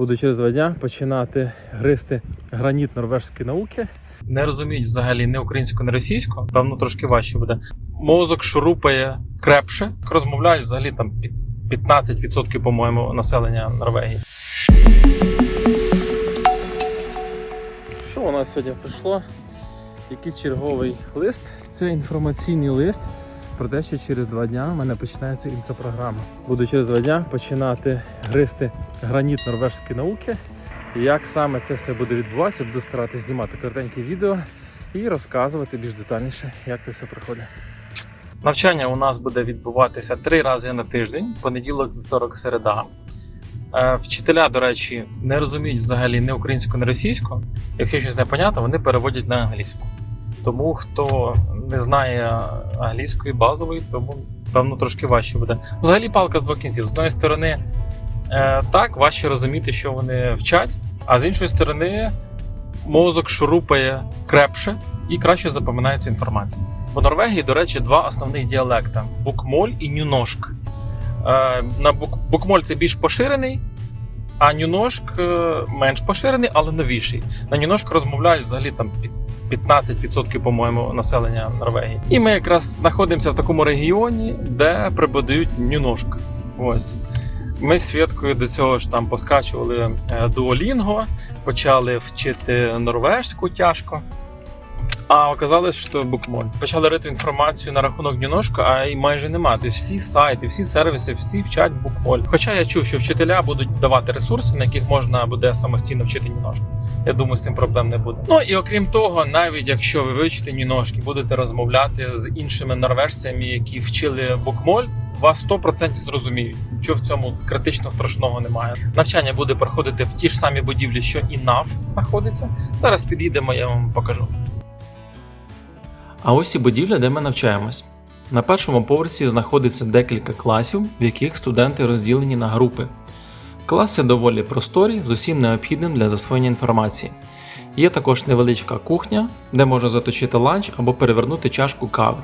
Буду через два дня починати гристи граніт норвежської науки. Не розуміють взагалі не українську, не російську. Певно, трошки важче буде. Мозок шурупає крепше. Розмовляють взагалі там під 15%, по-моєму, населення Норвегії. Що у нас сьогодні прийшло? Якийсь черговий лист. Це інформаційний лист про те, що через два дня в мене починається інтропрограма. Буду через два дня починати гристи граніт норвежської науки. Як саме це все буде відбуватися, буду старатися знімати коротенькі відео і розказувати більш детальніше, як це все проходить. Навчання у нас буде відбуватися три рази на тиждень: понеділок, вівторок, середа. Е, Вчителя, до речі, не розуміють взагалі не українську, не російську. Якщо щось непонятно, вони переводять на англійську. Тому хто не знає англійської базової, тому певно трошки важче буде. Взагалі палка з двох кінців. З однієї сторони, е, так, важче розуміти, що вони вчать, а з іншої сторони, мозок шурупає крепше і краще запам'ятається інформація. У Норвегії, до речі, два основних діалекти: букмоль і нюношк. Е, На бук- букмоль це більш поширений, а нюношк е, менш поширений, але новіший. На нюношк розмовляють взагалі там під 15%, по-моєму, населення Норвегії. І ми якраз знаходимося в такому регіоні, де прибудують нюношка. Ось. Ми з Святкою до цього ж там поскачували дуолінго, Duolingo, почали вчити норвежську тяжко. А оказалось, що букмоль. Почали рити інформацію на рахунок Нюношка, а й майже нема. Тобто всі сайти, всі сервіси, всі вчать букмоль. Хоча я чув, що вчителя будуть давати ресурси, на яких можна буде самостійно вчити Нюношку. Я думаю, з цим проблем не буде. Ну і окрім того, навіть якщо ви вивчите Нюношки, будете розмовляти з іншими норвежцями, які вчили букмоль. Вас 100% зрозуміють, що в цьому критично страшного немає. Навчання буде проходити в ті ж самі будівлі, що і НАВ знаходиться. Зараз підійдемо, я вам покажу. А ось і будівля, де ми навчаємось. На першому поверсі знаходиться декілька класів, в яких студенти розділені на групи. Класи доволі просторі з усім необхідним для засвоєння інформації. Є також невеличка кухня, де можна заточити ланч або перевернути чашку кави.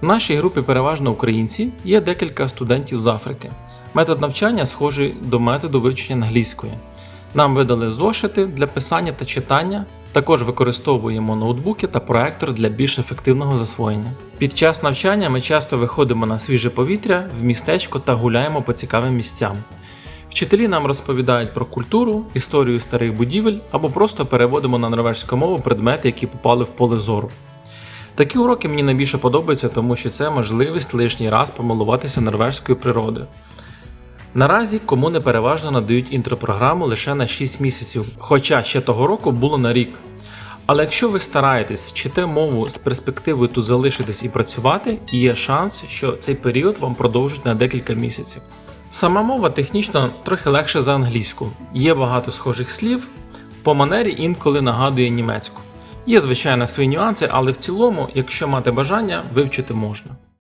В нашій групі переважно українці, є декілька студентів з Африки. Метод навчання схожий до методу вивчення англійської. Нам видали зошити для писання та читання. Також використовуємо ноутбуки та проектор для більш ефективного засвоєння. Під час навчання ми часто виходимо на свіже повітря в містечко та гуляємо по цікавим місцям. Вчителі нам розповідають про культуру, історію старих будівель або просто переводимо на норвежську мову предмети, які попали в поле зору. Такі уроки мені найбільше подобаються, тому що це можливість лишній раз помилуватися норвежською природою. Наразі комуни переважно надають інтропрограму лише на 6 місяців, хоча ще того року було на рік. Але якщо ви стараєтесь вчите мову з перспективою тут залишитись і працювати, є шанс, що цей період вам продовжить на декілька місяців. Сама мова технічно трохи легше за англійську, є багато схожих слів, по манері інколи нагадує німецьку. Є, звичайно, свої нюанси, але в цілому, якщо мати бажання, вивчити можна.